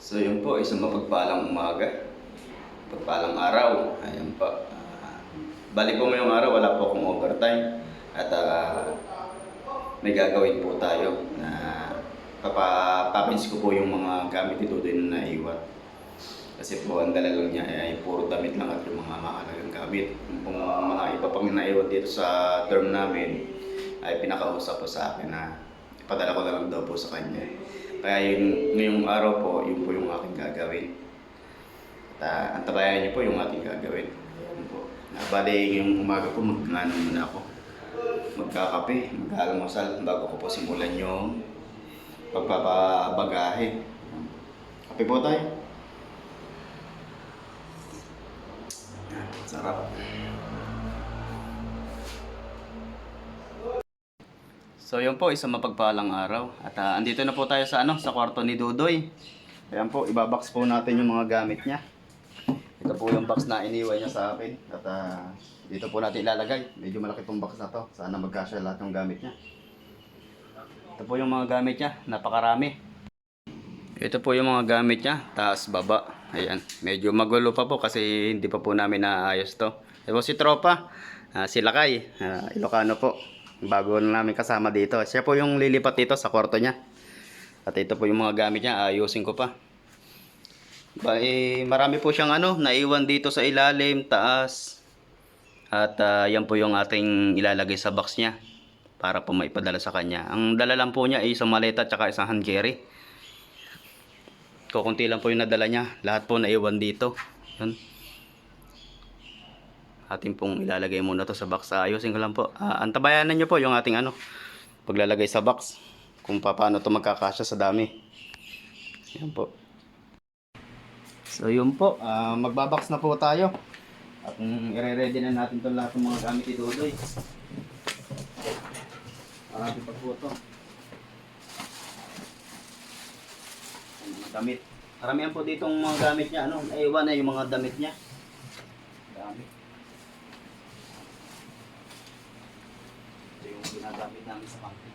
So yun po, isang mapagpalang umaga. Pagpalang araw. Ayan po. Ah, bali po ngayong araw, wala po akong overtime. At ah, may gagawin po tayo na papapapins ko po yung mga gamit ni Dudoy na naiwan. Kasi po, ang dala niya ay puro damit lang at yung mga mahalagang gamit. Yung pong mga iba pang naiwan dito sa term namin ay pinakausap po sa akin na ipadala ko na lang daw po sa kanya. Kaya yung, ngayong araw po, yun po yung aking gagawin. At uh, antabayan niyo po yung ating gagawin. Ayan po. Na, bali, ngayong umaga po, mag-ano muna ako. Magkakape, mag-almusal bago ko po simulan yung pagpapabagahe. Kape po tayo. Sarap. So yun po, isang mapagpalang araw. At ah, andito na po tayo sa ano, sa kwarto ni Dudoy. Ayan po, ibabox po natin yung mga gamit niya. Ito po yung box na iniwan niya sa akin. At ah, dito po natin ilalagay. Medyo malaki tong box na to. Sana magkasya lahat ng gamit niya. Ito po yung mga gamit niya, napakarami. Ito po yung mga gamit niya, taas baba. Ayan, medyo magulo pa po kasi hindi pa po namin naayos to. Ito po si Tropa, ah, si Lakay, ah, Ilocano po. Bago na namin kasama dito. Siya po yung lilipat dito sa kwarto niya. At ito po yung mga gamit niya, ayusin ko pa. Ba, eh, marami po siyang ano, naiwan dito sa ilalim, taas. At ah, yan po yung ating ilalagay sa box niya para po maipadala sa kanya. Ang dala lang po niya ay isang maleta at isang hand carry. Kukunti lang po yung nadala niya. Lahat po naiwan dito. Yun. Ating pong ilalagay muna to sa box. Ayusin ko lang po. Ah, antabayanan niyo po yung ating ano, paglalagay sa box. Kung paano to magkakasya sa dami. Yan po. So yun po, ah, magbabox na po tayo. At mm, ire-ready na natin to lahat ng mga gamit ni Dodoy. Marami pa po to. Ang mga damit. Maramihan po ditong mga gamit niya. Ano, naiwan na yung mga damit niya. Dami. Ito yung ginagamit namin sa camping.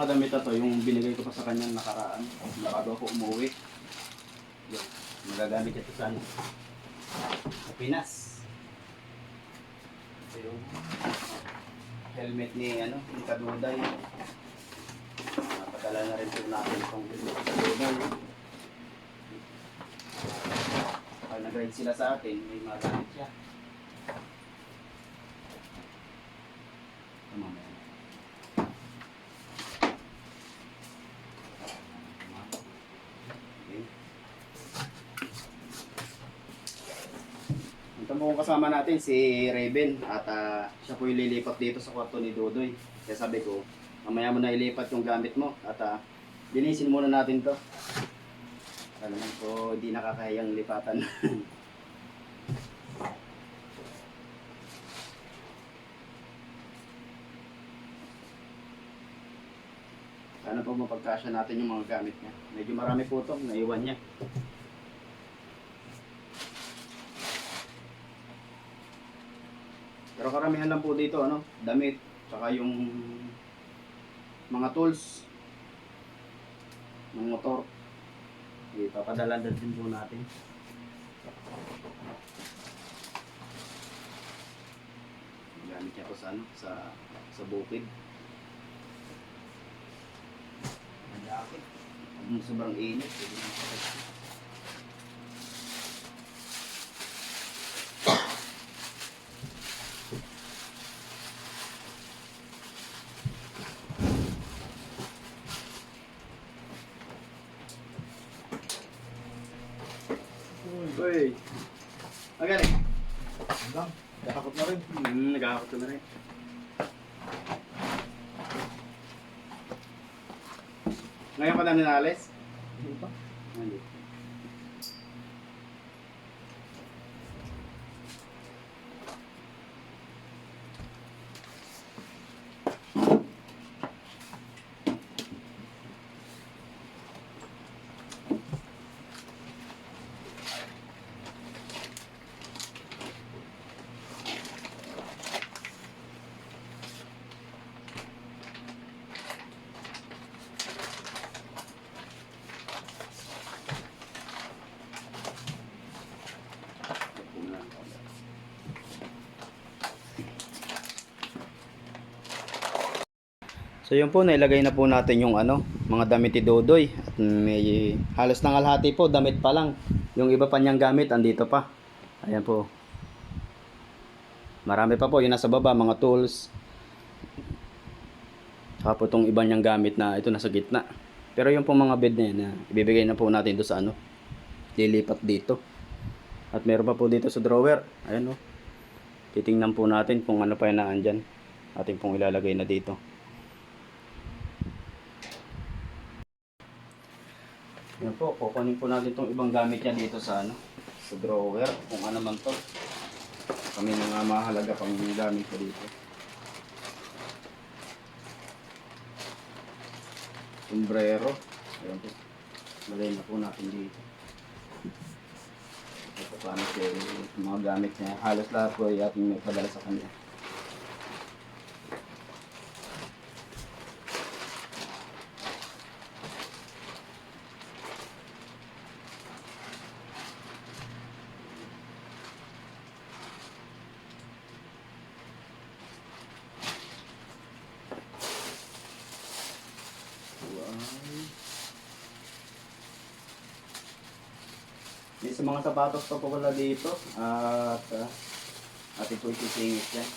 Ito po mga damit na to, yung binigay ko pa sa kanya nakaraan, na bago ako umuwi. Yun, magagamit ito sa ano, sa Pinas. Ito yung helmet ni ano, ni Kaduday. Napadala na rin po natin itong helmet ni Kaduday. Pag nag-ride sila sa atin, may magamit siya. Po kasama natin si Raven at ah, siya po yung lilipat dito sa kwarto ni Dodoy. Kaya sabi ko, mamaya mo na ilipat yung gamit mo at ah, linisin muna natin to. Para naman po hindi nakakahiyang lipatan. Sana po mapagkasya natin yung mga gamit niya. Medyo marami po ito, naiwan niya. Pero karamihan lang po dito, ano, damit, saka yung mga tools ng motor. Ipapadala din po natin. Gamit niya po sa ano, sa sa bukid. Ang jacket. Sobrang init, pwede na sa Uy! Magaling. Hanggang, nakakot na rin. Hmm, nagkakapot ko na rin. Ngayon ka na ninalis? Hindi pa. Hindi. So yun po, nailagay na po natin yung ano, mga damit ni Dodoy. At may halos nangalhati po, damit pa lang. Yung iba pa niyang gamit, andito pa. Ayan po. Marami pa po, yun nasa baba, mga tools. Saka po itong iba niyang gamit na ito nasa gitna. Pero yung po mga bed na yan, na ibibigay na po natin doon sa ano, lilipat dito. At meron pa po dito sa drawer. Ayan o. Titingnan po natin kung ano pa yung naandyan. Ating pong ilalagay na dito. Yan po, kukunin po natin itong ibang gamit niya dito sa ano, sa drawer, kung ano man to. Kami mga mahalaga pang gamit ko dito. Sombrero. Ayan po. Malay na po natin dito. Ito po ano siya, yung mga gamit niya. Halos lahat po ay ating may padala sa kanya. May sa mga sapatos pa po wala dito. At uh, atin po isisingit yan.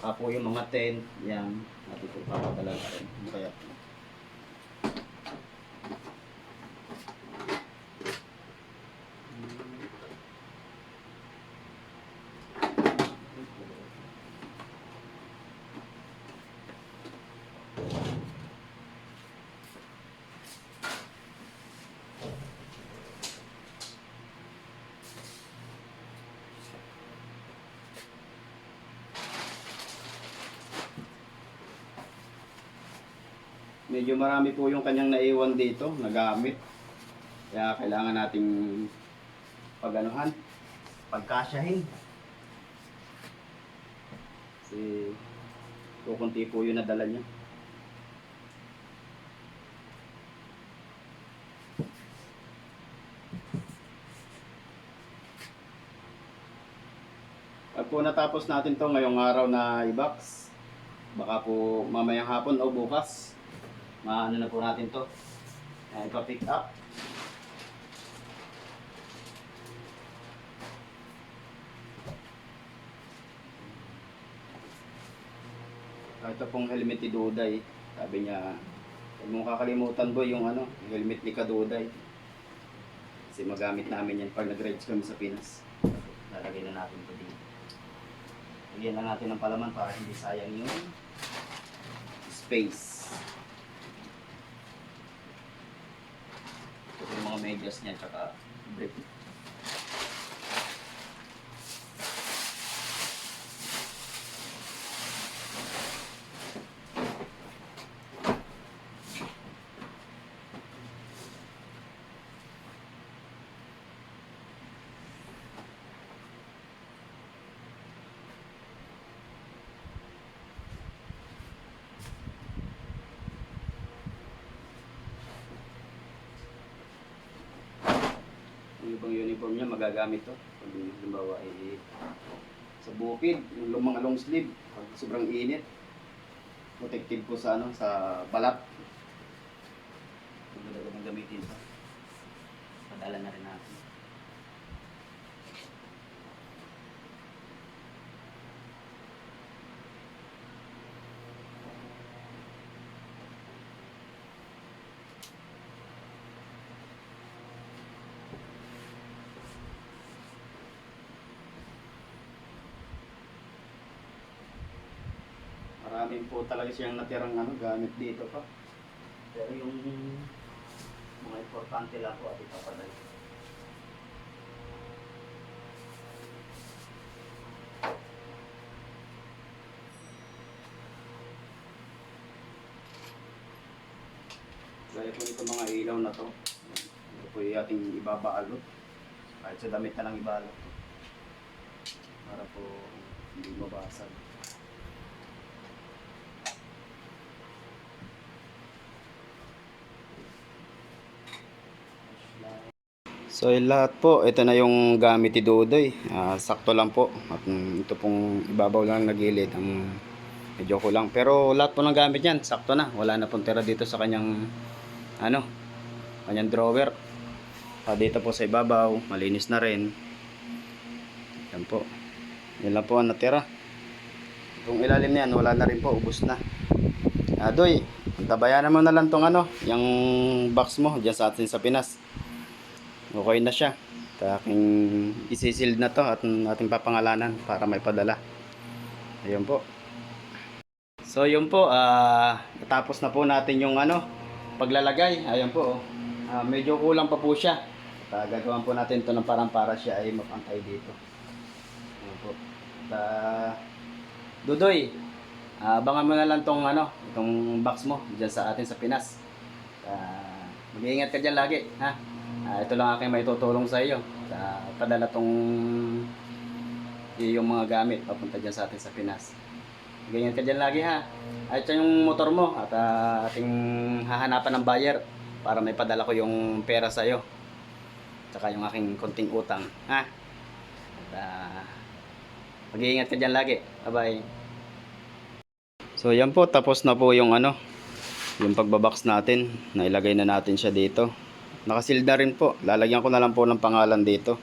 Saka po yung mga tent, yan. Atin po papadala na rin. Kaya po. Medyo marami po yung kanyang naiwan dito, nagamit. Kaya kailangan nating paganuhan, pagkasyahin. Kasi kukunti po yung nadala niya. Pag po natapos natin to ngayong araw na i-box, baka po mamayang hapon o bukas, maano na po natin to. Ayan, ipa-pick up. Ah, Ito pong helmet ni Duday. Sabi niya, huwag mong kakalimutan boy yung ano, helmet ni Kaduday. Kasi magamit namin yan pag nag-rides kami sa Pinas. Lalagay na natin ito dito. Lagyan lang natin ng palaman para hindi sayang yung space. Ito yung mga medyas niya tsaka brick. Yung ibang uniform niya magagamit to. Pag halimbawa ay sa bukid, yung lumang long sleeve, pag sobrang init. Protective po sa ano, sa balat. Kung talaga mong gamitin to. Padala na rin natin. Maraming po talaga siyang natirang ano, gamit dito pa. Pero yung mga importante lang po at ipapadala. Gaya po nito mga ilaw na to. Ito po yung ating ibabaalot. Kahit sa damit na lang ibalot. Para po hindi mabasag. So lahat po, ito na yung gamit ni Dudoy. Ah, sakto lang po. At mm, ito pong ibabaw lang na gilid. Ang medyo kulang. Pero lahat po ng gamit yan, sakto na. Wala na pong tira dito sa kanyang, ano, kanyang drawer. Ah, dito po sa ibabaw, malinis na rin. Yan po. Yan lang po ang natira. Itong ilalim na yan, wala na rin po, ubos na. Ah, Doy, tabayanan mo na lang tong ano, yung box mo dyan sa atin sa Pinas. Okay na siya. At aking isisil na to at ating papangalanan para may padala. Ayun po. So yun po, ah natapos na po natin yung ano, paglalagay. Ayun po, oh. Ah, medyo kulang pa po siya. At ah, gagawin po natin ito ng parang para siya ay mapantay dito. Ayun po. At, ah, Dudoy, ah, abangan mo na lang tong ano, itong box mo diyan sa atin sa Pinas. Ah, mag-iingat ka diyan lagi, ha? Ah, ito lang aking may tutulong sa iyo. Sa padala tong yung mga gamit papunta diyan sa atin sa Pinas. Ganyan ka dyan lagi ha. At ito yung motor mo at ah, ating hahanapan ng buyer para may padala ko yung pera sa iyo. Tsaka yung aking konting utang. Ha? At ah, mag-iingat ka dyan lagi. Bye-bye. So yan po, tapos na po yung ano, yung pagbabox natin. Nailagay na natin siya dito. Nakasil na rin po. Lalagyan ko na lang po ng pangalan dito.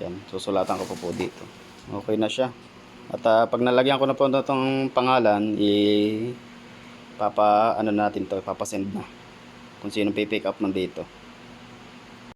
Yan, susulatan ko po po dito. Okay na siya. At ah, pag nalagyan ko na po itong pangalan, i papa ano natin to, papasend na. Kung sino pipick up nandito.